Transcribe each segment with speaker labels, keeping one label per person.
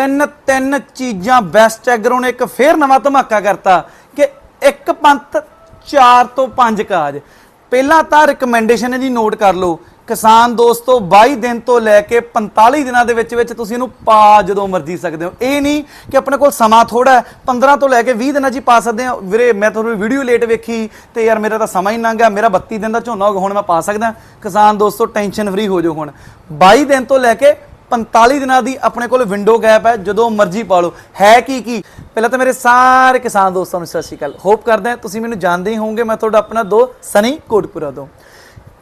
Speaker 1: ਤਿੰਨ ਤਿੰਨ ਚੀਜ਼ਾਂ ਬੈਸਟ ਐਗਰੋ ਨੇ ਇੱਕ ਫੇਰ ਨਵਾਂ ਧਮਾਕਾ ਕਰਤਾ ਕਿ ਇੱਕ ਪੰਥ ਚਾਰ ਤੋਂ ਪੰਜ ਕਾਜ। ਪਹਿਲਾਂ ਤਾਂ ਰეკਮੈਂਡੇਸ਼ਨ ਇਹਦੀ ਨੋਟ ਕਰ ਲਓ। ਕਿਸਾਨ ਦੋਸਤੋ 22 ਦਿਨ ਤੋਂ ਲੈ ਕੇ 45 ਦਿਨਾਂ ਦੇ ਵਿੱਚ ਵਿੱਚ ਤੁਸੀਂ ਇਹਨੂੰ ਪਾ ਜਦੋਂ ਮਰਜ਼ੀ ਸਕਦੇ ਹੋ। ਇਹ ਨਹੀਂ ਕਿ ਆਪਣੇ ਕੋਲ ਸਮਾਂ ਥੋੜਾ ਹੈ 15 ਤੋਂ ਲੈ ਕੇ 20 ਦਿਨਾਂ 'ਚ ਹੀ ਪਾ ਸਕਦੇ ਹਾਂ। ਵੀਰੇ, ਮੈਂ ਤੁਹਾਨੂੰ ਵੀਡੀਓ ਲੇਟ ਵੇਖੀ ਤੇ ਯਾਰ ਮੇਰਾ ਤਾਂ ਸਮਾਂ ਹੀ ਲੰਘ ਗਿਆ ਮੇਰਾ 32 ਦਿਨ ਦਾ ਝੋਨਾ ਹੋ ਗਿਆ ਹੁਣ ਮੈਂ ਪਾ ਸਕਦਾ। ਕਿਸਾਨ ਦੋਸਤੋ ਟੈਨਸ਼ਨ ਫਰੀ ਹੋ ਜਾਓ ਹੁਣ। 22 ਦਿਨ ਤੋਂ ਲੈ ਕੇ 45 ਦਿਨਾਂ ਦੀ ਆਪਣੇ ਕੋਲ ਵਿੰਡੋ ਗੈਪ ਹੈ, ਜਦੋਂ ਮਰਜ਼ੀ ਪਾ ਲਓ। ਹੈ ਕੀ ਕੀ? ਪਹਿਲਾਂ ਤਾਂ ਮੇਰੇ ਸਾਰੇ ਕਿਸਾਨ ਦੋਸਤਾਂ ਨੂੰ ਸਤਿ ਸ਼੍ਰੀ ਅਕਾਲ। ਹੋਪ ਕਰਦਾ ਤੁਸੀਂ ਮੈਨੂੰ ਜਾਣਦੇ ਹੀ ਹੋਵੋਗੇ, ਮੈਂ ਤੁਹਾਡਾ ਆਪਣਾ ਦੋ ਸਨੀ ਕੋਟਪੁਰਾ ਤੋਂ।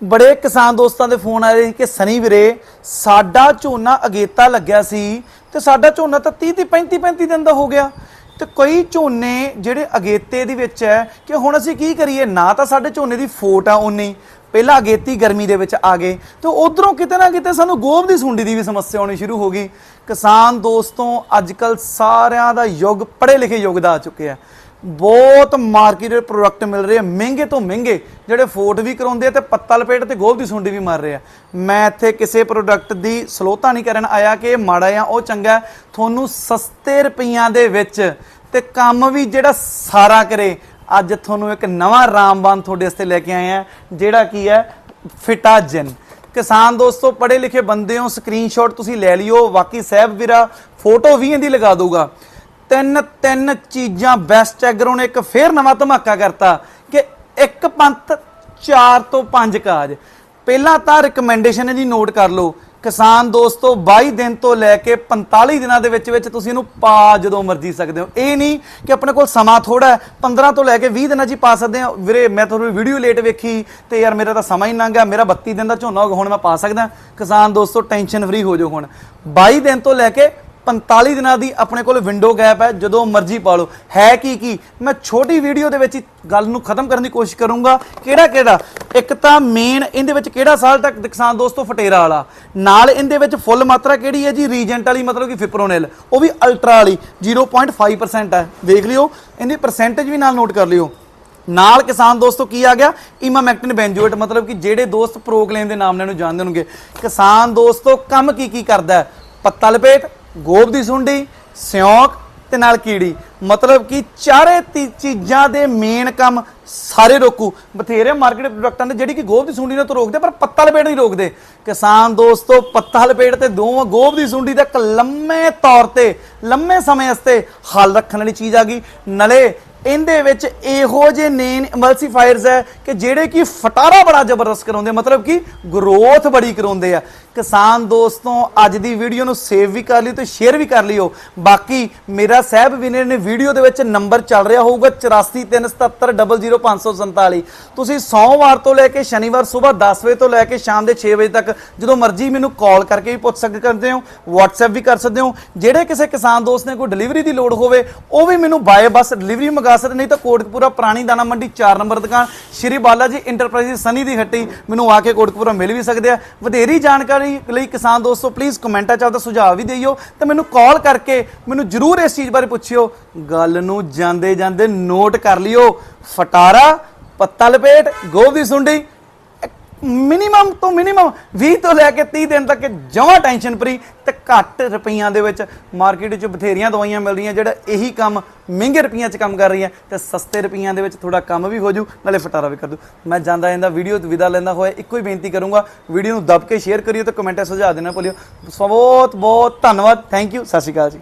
Speaker 1: ਬੜੇ ਕਿਸਾਨ ਦੋਸਤਾਂ ਦੇ ਫੋਨ ਆਏ ਸੀ ਕਿ, ਸਨੀ ਵੀਰੇ, ਸਾਡਾ ਝੋਨਾ ਅਗੇਤਾ ਲੱਗਿਆ ਸੀ, ਤੇ ਸਾਡਾ ਝੋਨਾ ਤਾਂ 30 30 35 35 ਦਿਨ ਦਾ ਹੋ ਗਿਆ। ਤੇ ਕਈ ਝੋਨੇ ਜਿਹੜੇ ਅਗੇਤੇ ਦੇ ਵਿੱਚ ਹੈ, ਕਿ ਹੁਣ ਅਸੀਂ ਕੀ ਕਰੀਏ? ਨਾ ਤਾਂ ਸਾਡੇ ਝੋਨੇ ਦੀ ਫੋਟ ਆ ਉਨੀ ਪਹਿਲਾਂ ਅਗੇਤੀ ਗਰਮੀ ਦੇ ਵਿੱਚ ਆ ਗਏ। ਤੇ ਉਧਰੋਂ ਕਿਤੇ ਨਾ ਕਿਤੇ ਸਾਨੂੰ ਗੋਬ ਦੀ ਸੁੰਡੀ ਦੀ ਵੀ ਸਮੱਸਿਆ ਆਉਣੀ ਸ਼ੁਰੂ ਹੋ ਗਈ। ਕਿਸਾਨ ਦੋਸਤੋਂ ਅੱਜਕੱਲ ਸਾਰਿਆਂ ਦਾ ਯੁੱਗ ਪੜ੍ਹੇ ਲਿਖੇ ਯੁੱਗ ਦਾ ਆ ਚੁੱਕਿਆ। ਬਹੁਤ ਮਾਰਕੀਟ ਦੇ ਪ੍ਰੋਡਕਟ ਮਿਲ ਰਹੇ ਆ, ਮਹਿੰਗੇ ਤੋਂ ਮਹਿੰਗੇ। ਜਿਹੜੇ ਫੋਟ ਵੀ ਕਰਾਉਂਦੇ ਆ ਤੇ ਪੱਤਾ ਲਪੇਟ ਤੇ ਗੋਲ ਦੀ ਸੁੰਡੀ ਵੀ ਮਾਰ ਰਹੇ ਆ। ਮੈਂ ਇੱਥੇ ਕਿਸੇ ਪ੍ਰੋਡਕਟ ਦੀ ਸਲੋਤਾ ਨਹੀਂ ਕਰਨ ਆਇਆ ਕਿ ਇਹ ਮਾੜਾ ਆ ਉਹ ਚੰਗਾ ਤੁਹਾਨੂੰ ਸਸਤੇ ਰੁਪਈਆਂ ਦੇ ਵਿੱਚ ਤੇ ਕੰਮ ਵੀ ਜਿਹੜਾ ਸਾਰਾ ਕਰੇ ਅੱਜ ਤੁਹਾਨੂੰ ਇੱਕ ਨਵਾਂ ਰਾਮਬਾਨ ਤੁਹਾਡੇ ਵਾਸਤੇ ਲੈ ਕੇ ਆਏ ਆ, ਜਿਹੜਾ ਕੀ ਹੈ, ਫਿਟਾਜਨ। ਕਿਸਾਨ ਦੋਸਤੋ ਪੜ੍ਹੇ ਲਿਖੇ ਬੰਦੇ ਹੋ ਸਕਰੀਨਸ਼ਾਟ ਤੁਸੀਂ ਲੈ ਲਿਓ, ਬਾਕੀ ਸਾਹਿਬ ਵੀਰਾ ਫੋਟੋ ਵੀ ਇਹਦੀ ਲਗਾ ਦਊਗਾ। ਤਿੰਨ ਤਿੰਨ ਚੀਜ਼ਾਂ ਬੈਸਟ ਐਗਰੋ ਨੇ, ਇੱਕ ਫੇਰ ਨਵਾਂ ਧਮਾਕਾ ਕਰਤਾ ਕਿ ਇੱਕ ਪੰਥ ਚਾਰ ਤੋਂ ਪੰਜ ਕਾਜ। ਪਹਿਲਾਂ ਤਾਂ ਰეკਮੈਂਡੇਸ਼ਨ ਇਹਦੀ ਨੋਟ ਕਰ ਲਓ। ਕਿਸਾਨ ਦੋਸਤੋ 22 ਦਿਨ ਤੋਂ ਲੈ ਕੇ 45 ਦਿਨਾਂ ਦੇ ਵਿੱਚ ਵਿੱਚ ਤੁਸੀਂ ਇਹਨੂੰ ਪਾ ਜਦੋਂ ਮਰਜ਼ੀ ਸਕਦੇ ਹੋ। ਇਹ ਨਹੀਂ ਕਿ ਆਪਣੇ ਕੋਲ ਸਮਾਂ ਥੋੜਾ ਹੈ 15 ਤੋਂ ਲੈ ਕੇ 20 ਦਿਨਾਂ 'ਚ ਹੀ ਪਾ ਸਕਦੇ ਹਾਂ। ਵੀਰੇ, ਮੈਂ ਤੁਹਾਨੂੰ ਵੀਡੀਓ ਲੇਟ ਵੇਖੀ ਤੇ ਯਾਰ ਮੇਰਾ ਤਾਂ ਸਮਾਂ ਹੀ ਲੰਘ ਗਿਆ, ਮੇਰਾ 32 ਦਿਨ ਦਾ ਝੋਨਾ ਹੋ ਗਿਆ ਹੁਣ ਮੈਂ ਪਾ ਸਕਦਾ। ਕਿਸਾਨ ਦੋਸਤੋ, ਟੈਨਸ਼ਨ ਫਰੀ ਹੋ ਜਾਓ ਹੁਣ। 22 ਦਿਨ ਤੋਂ ਲੈ ਕੇ 45 ਦਿਨਾਂ ਦੀ ਆਪਣੇ ਕੋਲ ਵਿੰਡੋ ਗੈਪ ਹੈ, ਜਦੋਂ ਮਰਜ਼ੀ ਪਾ ਲਓ। ਹੈ ਕੀ ਕੀ? ਮੈਂ ਛੋਟੀ ਵੀਡੀਓ ਦੇ ਵਿੱਚ ਹੀ ਗੱਲ ਨੂੰ ਖਤਮ ਕਰਨ ਦੀ ਕੋਸ਼ਿਸ਼ ਕਰੂੰਗਾ। ਕਿਹੜਾ ਕਿਹੜਾ? ਇੱਕ ਤਾਂ ਮੇਨ ਇਹਦੇ ਵਿੱਚ ਕਿਹੜਾ ਸਾਲ ਤੱਕ ਕਿਸਾਨ ਦੋਸਤੋ ਫਟੇਰਾ ਵਾਲਾ? ਨਾਲ ਇਹਦੇ ਵਿੱਚ ਫੁੱਲ ਮਾਤਰਾ ਕਿਹੜੀ ਹੈ ਜੀ? ਰੀਜੈਂਟ ਵਾਲੀ, ਮਤਲਬ ਕਿ ਫਿਪਰੋਨਿਲ ਉਹ ਵੀ ਅਲਟਰਾ ਵਾਲੀ 0.5% ਹੈ। ਦੇਖ ਲਿਓ, ਇਹਦੀ ਪਰਸੈਂਟੇਜ ਵੀ ਨਾਲ ਨੋਟ ਕਰ ਲਿਓ। ਨਾਲ ਕਿਸਾਨ ਦੋਸਤੋ ਕੀ ਆ ਗਿਆ? ਇਮਾਮੈਕਟਿਨ ਬੈਂਜੋਏਟ ਮਤਲਬ ਕਿ ਜਿਹੜੇ ਦੋਸਤ ਪ੍ਰੋਕਲੇਮ ਦੇ ਨਾਮ ਨਾਲ ਇਹਨੂੰ ਜਾਣਦੇ ਹੋਣਗੇ। ਕਿਸਾਨ ਦੋਸਤੋ, ਕੰਮ ਕੀ ਕੀ ਕਰਦਾ ਹੈ? ਪੱਤਾ ਲਪੇਟ ਗੋਬ ਦੀ ਸੁੰਡੀ, ਸਿਉਂਕ ਤੇ ਨਾਲ ਕੀੜੀ। ਮਤਲਬ ਕਿ ਚਾਰੇ ਤੀ- ਚੀਜ਼ਾਂ ਦੇ ਮੇਨ ਕੰਮ ਸਾਰੇ ਰੋਕੂ। ਬਥੇਰੇ ਮਾਰਕੀਟ ਪ੍ਰੋਡਕਟਾਂ ਦੇ ਜਿਹੜੀ ਕਿ ਗੋਬ ਦੀ ਸੁੰਡੀ ਨੂੰ ਤਾਂ ਰੋਕਦੇ, ਪਰ ਪੱਤਾ ਲਪੇਟ ਨਹੀਂ ਰੋਕਦੇ। ਕਿਸਾਨ ਦੋਸਤੋ, ਪੱਤਾ ਲਪੇਟ ਤੇ ਦੋਵਾਂ ਗੋਬ ਦੀ ਸੁੰਡੀ ਦਾ ਇੱਕ ਲੰਮੇ ਤੌਰ ਤੇ, ਲੰਮੇ ਸਮੇਂ ਵਾਸਤੇ ਹੱਲ ਰੱਖਣ ਵਾਲੀ ਚੀਜ਼ ਆ ਗਈ। ਨਲੇ ਇਹਦੇ ਵਿੱਚ ਇਹੋ ਜਿਹੇ ਨੇਨ ਇਮਲਸੀਫਾਇਰਸ ਹੈ ਕਿ ਜਿਹੜੇ ਕਿ ਫਟਾਰਾ ਬੜਾ ਜ਼ਬਰਦਸਤ ਕਰਾਉਂਦੇ ਮਤਲਬ ਕਿ ਗਰੋਥ ਬੜੀ ਕਰਾਉਂਦੇ ਆ। ਕਿਸਾਨ ਦੋਸਤੋਂ, ਅੱਜ ਦੀ ਵੀਡੀਓ ਨੂੰ ਸੇਵ ਵੀ ਕਰ ਲਿਓ ਤੇ ਸ਼ੇਅਰ ਵੀ ਕਰ ਲਿਓ। ਬਾਕੀ ਮੇਰਾ ਸਹਿਬ ਵਿਨਰ ਨੇ ਵੀਡੀਓ ਦੇ ਵਿੱਚ ਨੰਬਰ ਚੱਲ ਰਿਹਾ ਹੋਊਗਾ 8437700547 ਤੁਸੀਂ ਸੋਮਵਾਰ ਤੋਂ ਲੈ ਕੇ ਸ਼ਨੀਵਾਰ ਸਵੇਰ 10 ਵਜੇ ਤੋਂ ਲੈ ਕੇ ਸ਼ਾਮ ਦੇ 6 ਵਜੇ ਤੱਕ ਜਦੋਂ ਮਰਜ਼ੀ ਮੈਨੂੰ ਕਾਲ ਕਰਕੇ ਵੀ ਪੁੱਛ ਸਕਦੇ ਹੋ, WhatsApp ਵੀ ਕਰ ਸਕਦੇ ਹੋ। ਜਿਹੜੇ ਕਿਸੇ ਕਿਸਾਨ ਦੋਸਤ ਨੇ ਕੋਈ ਡਿਲੀਵਰੀ ਦੀ ਲੋੜ ਹੋਵੇ, ਉਹ ਵੀ ਮੈਨੂੰ ਬਾਏ ਬੱਸ ਡਿਲੀਵਰੀ ਮੰਗਾ ਸਕਦੇ, ਨਹੀਂ ਤਾਂ ਕੋਟਕਪੂਰਾ ਪੁਰਾਣੀ ਦਾਣਾ ਮੰਡੀ 4 ਨੰਬਰ ਦੁਕਾਨ, ਸ਼੍ਰੀ ਬਾਲਾ ਜੀ ਇੰਟਰਪ੍ਰਾਈਜ਼ ਸਨੀ ਦੀ ਹੱਟੀ ਮੈਨੂੰ ਆ ਕੇ ਕੋਟਕਪੂਰਾ ਮਿਲ ਵੀ ਸਕਦੇ ਆ। ਵਧੇਰੀ ਜਾਣਕਾਰੀ ਲਈ ਕਿਸਾਨ ਦੋਸਤੋ ਪਲੀਜ਼ ਕਮੈਂਟਾਂ 'ਚ ਆਪਦਾ ਸੁਝਾਅ ਵੀ ਦਿਓ ਤੇ ਮੈਨੂੰ ਕਾਲ ਕਰਕੇ ਮੈਨੂੰ ਜਰੂਰ ਇਸ ਚੀਜ਼ ਬਾਰੇ ਪੁੱਛਿਓ। ਗੱਲ ਨੂੰ ਜਾਂਦੇ ਜਾਂਦੇ ਨੋਟ ਕਰ ਲਿਓ। ਫਟਾਰਾ, ਪੱਤਾ ਲਪੇਟ, ਗੋਭੀ ਸੁੰਡੀ ਮਿਨੀਮਮ ਤੋਂ ਮਿਨੀਮਮ 20 ਤੋਂ ਲੈ ਕੇ 30 ਦਿਨ ਤੱਕ ਜਮਾਂ ਟੈਨਸ਼ਨ ਫਰੀ ਤੇ ਘੱਟ ਰੁਪਈਆਂ ਦੇ ਵਿੱਚ ਮਾਰਕੀਟ 'ਚ ਬਥੇਰੀਆਂ ਦਵਾਈਆਂ ਮਿਲ ਰਹੀਆਂ, ਜਿਹੜਾ ਇਹੀ ਕੰਮ ਮਹਿੰਗੇ ਰੁਪਈਆਂ 'ਚ ਕੰਮ ਕਰ ਰਹੀ ਹੈ ਤੇ ਸਸਤੇ ਰੁਪਈਆਂ ਦੇ ਵਿੱਚ ਥੋੜਾ ਕੰਮ ਵੀ ਹੋ ਜੂ, ਨਾਲੇ ਫਟਾਰਾ ਵੀ ਕਰ ਦੂ। ਮੈਂ ਜਾਂਦਾ ਜਾਂਦਾ ਵੀਡੀਓ ਤੋਂ ਵਿਦਾ ਲੈਂਦਾ ਹੋਇਆ, ਇੱਕੋ ਹੀ ਬੇਨਤੀ ਕਰੂੰਗਾ ਵੀਡੀਓ ਨੂੰ ਦੱਬ ਕੇ ਸ਼ੇਅਰ ਕਰਿਓ ਤੇ ਕਮੈਂਟਾਂ ਸੁਝਾਅ ਦੇਣਾ ਭੁੱਲਿਓ। ਬਹੁਤ ਬਹੁਤ ਧੰਨਵਾਦ ਥੈਂਕ ਯੂ ਸਤਿ ਸ਼੍ਰੀ ਅਕਾਲ ਜੀ।